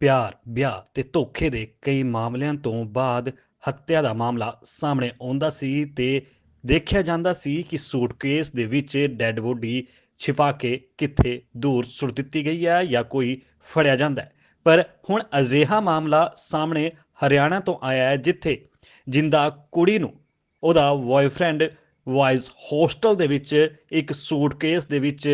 ਪਿਆਰ, ਵਿਆਹ ਤੇ ਧੋਖੇ ਦੇ ਕਈ ਮਾਮਲਿਆਂ ਤੋਂ ਬਾਅਦ ਹੱਤਿਆ ਦਾ ਮਾਮਲਾ ਸਾਹਮਣੇ ਆਉਂਦਾ ਸੀ ਤੇ ਦੇਖਿਆ ਜਾਂਦਾ ਸੀ ਕਿ ਸੂਟਕੇਸ ਦੇ ਵਿੱਚ ਡੈੱਡ ਬੋਡੀ ਛਿਪਾ ਕੇ ਕਿੱਥੇ ਦੂਰ ਸੁੱਟ ਦਿੱਤੀ ਗਈ ਹੈ ਜਾਂ ਕੋਈ ਫੜਿਆ ਜਾਂਦਾ ਹੈ। ਪਰ ਹੁਣ ਅਜਿਹਾ ਮਾਮਲਾ ਸਾਹਮਣੇ ਹਰਿਆਣਾ ਤੋਂ ਆਇਆ ਹੈ, ਜਿੱਥੇ ਜਿੰਦਾ ਕੁੜੀ ਨੂੰ ਉਹਦਾ ਬॉयਫ੍ਰੈਂਡ ਵਾਈਜ਼ ਹੋਸਟਲ ਦੇ ਵਿੱਚ ਇੱਕ ਸੂਟਕੇਸ ਦੇ ਵਿੱਚ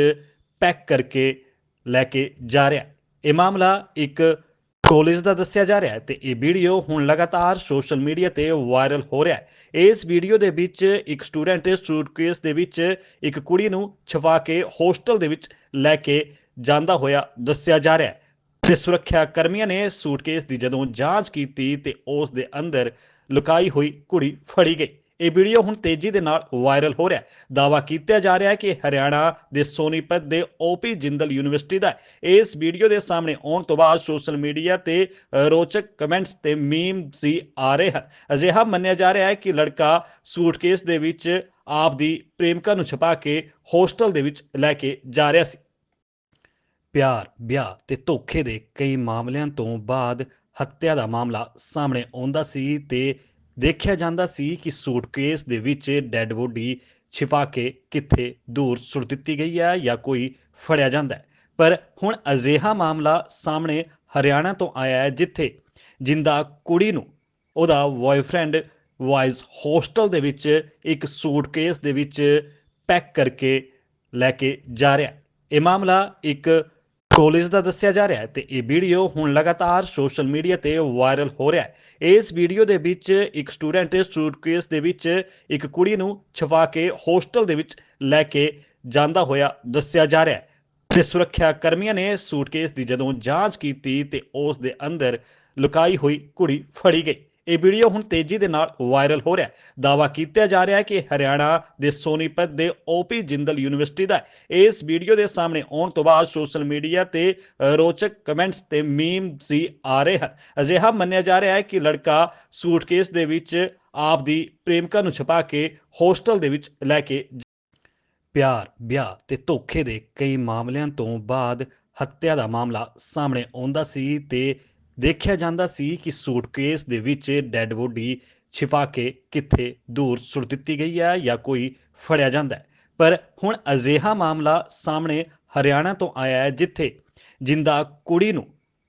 ਪੈਕ ਕਰਕੇ ਲੈ ਕੇ ਜਾ ਰਿਹਾ ਇਹ ਮਾਮਲਾ ਇੱਕ ਕਾਲਜ ਦਾ ਦੱਸਿਆ ਜਾ ਰਿਹਾ ਹੈ ਤੇ ਇਹ ਵੀਡੀਓ ਹੁਣ ਲਗਾਤਾਰ ਸੋਸ਼ਲ ਮੀਡੀਆ ਤੇ ਵਾਇਰਲ ਹੋ ਰਿਹਾ ਹੈ। ਇਸ ਵੀਡੀਓ ਦੇ ਵਿੱਚ ਇੱਕ ਸਟੂਡੈਂਟ ਸੂਟਕੇਸ ਦੇ ਵਿੱਚ ਇੱਕ ਕੁੜੀ ਨੂੰ ਛਪਾ ਕੇ ਹੋਸਟਲ ਦੇ ਵਿੱਚ ਲੈ ਕੇ ਜਾਂਦਾ ਹੋਇਆ ਦੱਸਿਆ ਜਾ ਰਿਹਾ ਹੈ ਤੇ ਸੁਰੱਖਿਆ ਕਰਮੀਆਂ ਨੇ ਸੂਟਕੇਸ ਦੀ ਜਦੋਂ ਜਾਂਚ ਕੀਤੀ ਤੇ ਉਸ ਦੇ ਅੰਦਰ ਲੁਕਾਈ ਹੋਈ ਕੁੜੀ ਫੜੀ ਗਈ। ਇਹ ਵੀਡੀਓ ਹੁਣ ਤੇਜ਼ੀ ਦੇ ਨਾਲ ਵਾਇਰਲ ਹੋ ਰਿਹਾ ਹੈ। ਦਾਵਾ ਕੀਤਾ ਜਾ ਰਿਹਾ ਹੈ ਕਿ ਹਰਿਆਣਾ ਦੇ ਸੋਨੀਪਤ ਦੇ ਓਪੀ ਜਿੰਦਲ ਯੂਨੀਵਰਸਿਟੀ ਦਾ ਇਸ ਵੀਡੀਓ ਦੇ ਸਾਹਮਣੇ ਆਉਣ ਤੋਂ ਬਾਅਦ ਸੋਸ਼ਲ ਮੀਡੀਆ ਤੇ ਰੋਚਕ ਕਮੈਂਟਸ ਤੇ ਮੀਮ ਸੀ ਆ ਰਹੇ ਹਨ। ਅਜਿਹਾ ਮੰਨਿਆ ਜਾ ਰਿਹਾ ਹੈ ਕਿ ਲੜਕਾ ਸੂਟਕੇਸ ਦੇ ਵਿੱਚ ਆਪ ਦੀ ਪ੍ਰੇਮਿਕਾ ਨੂੰ ਛੁਪਾ ਕੇ ਹੋਸਟਲ ਦੇ ਵਿੱਚ ਲੈ ਕੇ ਜਾ ਰਿਹਾ ਸੀ। ਪਿਆਰ, ਵਿਆਹ ਤੇ ਧੋਖੇ ਦੇ ਕਈ ਮਾਮਲਿਆਂ ਤੋਂ ਬਾਅਦ ਹੱਤਿਆ ਦਾ ਮਾਮਲਾ ਸਾਹਮਣੇ ਆਉਂਦਾ ਸੀ ਤੇ ਦੇਖਿਆ ਜਾਂਦਾ ਸੀ ਕਿ ਸੂਟਕੇਸ ਦੇ ਵਿੱਚ ਡੈੱਡ ਬੋਡੀ ਛਿਪਾ ਕੇ ਕਿੱਥੇ ਦੂਰ ਸੁੱਟ ਦਿੱਤੀ ਗਈ ਹੈ ਜਾਂ ਕੋਈ ਫੜਿਆ ਜਾਂਦਾ ਹੈ। ਪਰ ਹੁਣ ਅਜਿਹਾ ਮਾਮਲਾ ਸਾਹਮਣੇ ਹਰਿਆਣਾ ਤੋਂ ਆਇਆ ਹੈ, ਜਿੱਥੇ ਜਿੰਦਾ ਕੁੜੀ ਨੂੰ ਉਹਦਾ ਬॉयਫ੍ਰੈਂਡ ਵਾਈਜ਼ ਹੋਸਟਲ ਦੇ ਵਿੱਚ ਇੱਕ ਸੂਟਕੇਸ ਦੇ ਵਿੱਚ ਪੈਕ ਕਰਕੇ ਲੈ ਕੇ ਜਾ ਰਿਹਾ ਇਹ ਮਾਮਲਾ ਇੱਕ ਕਾਲਜ ਦਾ ਦੱਸਿਆ ਜਾ ਰਿਹਾ ਹੈ ਤੇ ਇਹ ਵੀਡੀਓ ਹੁਣ ਲਗਾਤਾਰ ਸੋਸ਼ਲ ਮੀਡੀਆ ਤੇ ਵਾਇਰਲ ਹੋ ਰਿਹਾ ਹੈ। ਇਸ ਵੀਡੀਓ ਦੇ ਵਿੱਚ ਇੱਕ ਸਟੂਡੈਂਟ ਸੂਟਕੇਸ ਦੇ ਵਿੱਚ ਇੱਕ ਕੁੜੀ ਨੂੰ ਛਪਾ ਕੇ ਹੋਸਟਲ ਦੇ ਵਿੱਚ ਲੈ ਕੇ ਜਾਂਦਾ ਹੋਇਆ ਦੱਸਿਆ ਜਾ ਰਿਹਾ ਹੈ। ਤੇ ਸੁਰੱਖਿਆ ਕਰਮੀਆਂ ਨੇ ਸੂਟਕੇਸ ਦੀ ਜਦੋਂ ਜਾਂਚ ਕੀਤੀ ਤੇ ਉਸ ਦੇ ਅੰਦਰ ਲੁਕਾਈ ਹੋਈ ਕੁੜੀ ਫੜੀ ਗਈ। ਇਹ ਵੀਡੀਓ ਹੁਣ ਤੇਜ਼ੀ ਦੇ ਨਾਲ ਵਾਇਰਲ ਹੋ ਰਿਹਾ ਹੈ। ਦਾਵਾ ਕੀਤਾ ਜਾ ਰਿਹਾ ਹੈ ਕਿ ਹਰਿਆਣਾ ਦੇ ਸੋਨੀਪਤ ਦੇ ਓਪੀ ਜਿੰਦਲ ਯੂਨੀਵਰਸਿਟੀ ਦਾ ਇਸ ਵੀਡੀਓ ਦੇ ਸਾਹਮਣੇ ਆਉਣ ਤੋਂ ਬਾਅਦ ਸੋਸ਼ਲ ਮੀਡੀਆ ਤੇ ਰੋਚਕ ਕਮੈਂਟਸ ਤੇ ਮੀਮ ਸੀ ਆ ਰਹੇ ਹਨ। ਅਜਿਹਾ ਮੰਨਿਆ ਜਾ ਰਿਹਾ ਹੈ ਕਿ ਲੜਕਾ ਸੂਟਕੇਸ ਦੇ ਵਿੱਚ ਆਪ ਦੀ ਪ੍ਰੇਮਿਕਾ ਨੂੰ ਛਪਾ ਕੇ ਹੋਸਟਲ ਦੇ ਵਿੱਚ ਲੈ ਕੇ ਪਿਆਰ, ਵਿਆਹ ਤੇ ਧੋਖੇ ਦੇ ਕਈ ਮਾਮਲਿਆਂ ਤੋਂ ਬਾਅਦ ਹੱਤਿਆ ਦਾ ਮਾਮਲਾ ਸਾਹਮਣੇ ਆਉਂਦਾ ਸੀ ਤੇ ਦੇਖਿਆ ਜਾਂਦਾ ਸੀ ਕਿ ਸੂਟਕੇਸ ਦੇ ਵਿੱਚ ਡੈੱਡ ਬੋਡੀ ਛਿਪਾ ਕੇ ਕਿੱਥੇ ਦੂਰ ਸੁੱਟ ਦਿੱਤੀ ਗਈ ਹੈ ਜਾਂ ਕੋਈ ਫੜਿਆ ਜਾਂਦਾ ਹੈ। ਪਰ ਹੁਣ ਅਜਿਹਾ ਮਾਮਲਾ ਸਾਹਮਣੇ ਹਰਿਆਣਾ ਤੋਂ ਆਇਆ ਹੈ, ਜਿੱਥੇ ਜਿੰਦਾ ਕੁੜੀ ਨੂੰ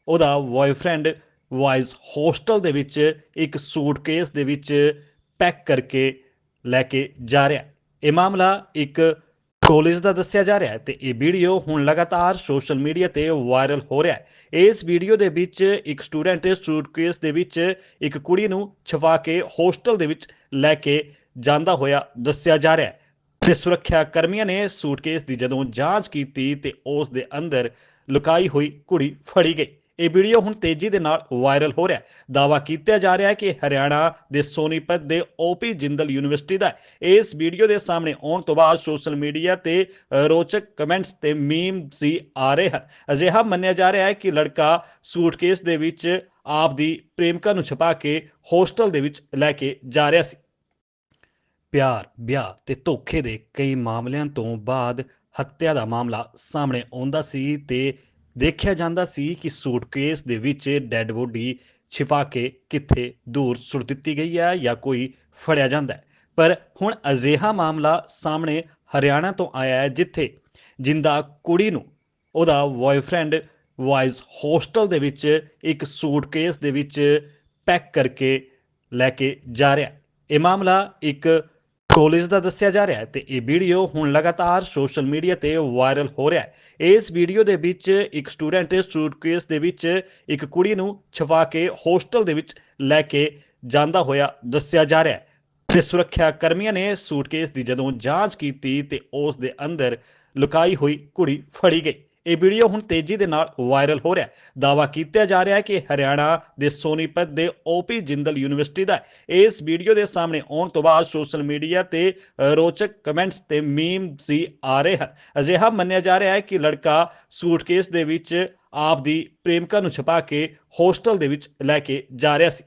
ਉਹਦਾ ਬॉयਫ੍ਰੈਂਡ ਵਾਈਜ਼ ਹੋਸਟਲ ਦੇ ਵਿੱਚ ਇੱਕ ਸੂਟਕੇਸ ਦੇ ਵਿੱਚ ਪੈਕ ਕਰਕੇ ਲੈ ਕੇ ਜਾ ਰਿਹਾ ਇਹ ਮਾਮਲਾ ਇੱਕ ਕਾਲਜ ਦਾ ਦੱਸਿਆ ਜਾ ਰਿਹਾ ਹੈ ਤੇ ਇਹ ਵੀਡੀਓ ਹੁਣ ਲਗਾਤਾਰ ਸੋਸ਼ਲ ਮੀਡੀਆ ਤੇ ਵਾਇਰਲ ਹੋ ਰਿਹਾ ਹੈ। ਇਸ ਵੀਡੀਓ ਦੇ ਵਿੱਚ ਇੱਕ ਸਟੂਡੈਂਟ ਸੂਟਕੇਸ ਦੇ ਵਿੱਚ ਇੱਕ ਕੁੜੀ ਨੂੰ ਛਪਾ ਕੇ ਹੋਸਟਲ ਦੇ ਵਿੱਚ ਲੈ ਕੇ ਜਾਂਦਾ ਹੋਇਆ ਦੱਸਿਆ ਜਾ ਰਿਹਾ ਹੈ ਤੇ ਸੁਰੱਖਿਆ ਕਰਮੀਆਂ ਨੇ ਸੂਟਕੇਸ ਦੀ ਜਦੋਂ ਜਾਂਚ ਕੀਤੀ ਤੇ ਉਸ ਦੇ ਅੰਦਰ ਲੁਕਾਈ ਹੋਈ ਕੁੜੀ ਫੜੀ ਗਈ। ਇਹ ਵੀਡੀਓ ਹੁਣ ਤੇਜ਼ੀ ਦੇ ਨਾਲ ਵਾਇਰਲ ਹੋ ਰਿਹਾ ਹੈ। ਦਾਵਾ ਕੀਤਾ ਜਾ ਰਿਹਾ ਹੈ ਕਿ ਹਰਿਆਣਾ ਦੇ ਸੋਨੀਪਤ ਦੇ ਓਪੀ ਜਿੰਦਲ ਯੂਨੀਵਰਸਿਟੀ ਦਾ ਇਸ ਵੀਡੀਓ ਦੇ ਸਾਹਮਣੇ ਆਉਣ ਤੋਂ ਬਾਅਦ ਸੋਸ਼ਲ ਮੀਡੀਆ ਤੇ ਰੋਚਕ ਕਮੈਂਟਸ ਤੇ ਮੀਮ ਸੀ ਆ ਰਹੇ ਹਨ। ਅਜਿਹਾ ਮੰਨਿਆ ਜਾ ਰਿਹਾ ਹੈ ਕਿ ਲੜਕਾ ਸੂਟਕੇਸ ਦੇ ਵਿੱਚ ਆਪ ਦੀ ਪ੍ਰੇਮਿਕਾ ਨੂੰ ਛਪਾ ਕੇ ਹੋਸਟਲ ਦੇ ਵਿੱਚ ਲੈ ਕੇ ਜਾ ਰਿਹਾ ਸੀ। ਪਿਆਰ, ਵਿਆਹ ਤੇ ਧੋਖੇ ਦੇ ਕਈ ਮਾਮਲਿਆਂ ਤੋਂ ਬਾਅਦ ਹੱਤਿਆ ਦਾ ਮਾਮਲਾ ਸਾਹਮਣੇ ਆਉਂਦਾ ਸੀ ਤੇ ਦੇਖਿਆ ਜਾਂਦਾ ਸੀ ਕਿ ਸੂਟਕੇਸ ਦੇ ਵਿੱਚ ਡੈੱਡ ਬੋਡੀ ਛਿਪਾ ਕੇ ਕਿੱਥੇ ਦੂਰ ਸੁੱਟ ਦਿੱਤੀ ਗਈ ਹੈ ਜਾਂ ਕੋਈ ਫੜਿਆ ਜਾਂਦਾ ਪਰ ਹੁਣ ਅਜਿਹਾ ਮਾਮਲਾ ਸਾਹਮਣੇ ਹਰਿਆਣਾ ਤੋਂ ਆਇਆ ਹੈ, ਜਿੱਥੇ ਜਿੰਦਾ ਕੁੜੀ ਨੂੰ ਉਹਦਾ ਬॉयਫ੍ਰੈਂਡ ਵਾਈਜ਼ ਹੋਸਟਲ ਦੇ ਵਿੱਚ ਇੱਕ ਸੂਟਕੇਸ ਦੇ ਵਿੱਚ ਪੈਕ ਕਰਕੇ ਲੈ ਕੇ ਜਾ ਰਿਹਾ ਇਹ ਮਾਮਲਾ ਇੱਕ ਕਾਲਜ ਦਾ ਦੱਸਿਆ ਜਾ ਰਿਹਾ ਹੈ ਤੇ ਇਹ ਵੀਡੀਓ ਹੁਣ ਲਗਾਤਾਰ ਸੋਸ਼ਲ ਮੀਡੀਆ ਤੇ ਵਾਇਰਲ ਹੋ ਰਿਹਾ ਹੈ। ਇਸ ਵੀਡੀਓ ਦੇ ਵਿੱਚ ਇੱਕ ਸਟੂਡੈਂਟ ਸੂਟਕੇਸ ਦੇ ਵਿੱਚ ਇੱਕ ਕੁੜੀ ਨੂੰ ਛਪਾ ਕੇ ਹੋਸਟਲ ਦੇ ਵਿੱਚ ਲੈ ਕੇ ਜਾਂਦਾ ਹੋਇਆ ਦੱਸਿਆ ਜਾ ਰਿਹਾ ਹੈ। ਤੇ ਸੁਰੱਖਿਆ ਕਰਮੀਆਂ ਨੇ ਸੂਟਕੇਸ ਦੀ ਜਦੋਂ ਜਾਂਚ ਕੀਤੀ ਤੇ ਉਸ ਦੇ ਅੰਦਰ ਲੁਕਾਈ ਹੋਈ ਕੁੜੀ ਫੜੀ ਗਈ। ਇਹ ਵੀਡੀਓ ਹੁਣ ਤੇਜ਼ੀ ਦੇ ਨਾਲ ਵਾਇਰਲ ਹੋ ਰਿਹਾ ਹੈ। ਦਾਵਾ ਕੀਤਾ ਜਾ ਰਿਹਾ ਹੈ ਕਿ ਹਰਿਆਣਾ ਦੇ ਸੋਨੀਪਤ ਦੇ ਓਪੀ ਜਿੰਦਲ ਯੂਨੀਵਰਸਿਟੀ ਦਾ ਇਸ ਵੀਡੀਓ ਦੇ ਸਾਹਮਣੇ ਆਉਣ ਤੋਂ ਬਾਅਦ ਸੋਸ਼ਲ ਮੀਡੀਆ ਤੇ ਰੋਚਕ ਕਮੈਂਟਸ ਤੇ ਮੀਮ ਸੀ ਆ ਰਹੇ ਹਨ। ਅਜਿਹਾ ਮੰਨਿਆ ਜਾ ਰਿਹਾ ਹੈ ਕਿ ਲੜਕਾ ਸੂਟਕੇਸ ਦੇ ਵਿੱਚ ਆਪ ਦੀ ਪ੍ਰੇਮਿਕਾ ਨੂੰ ਛੁਪਾ ਕੇ ਹੋਸਟਲ ਦੇ ਵਿੱਚ ਲੈ ਕੇ ਜਾ ਰਿਹਾ ਸੀ।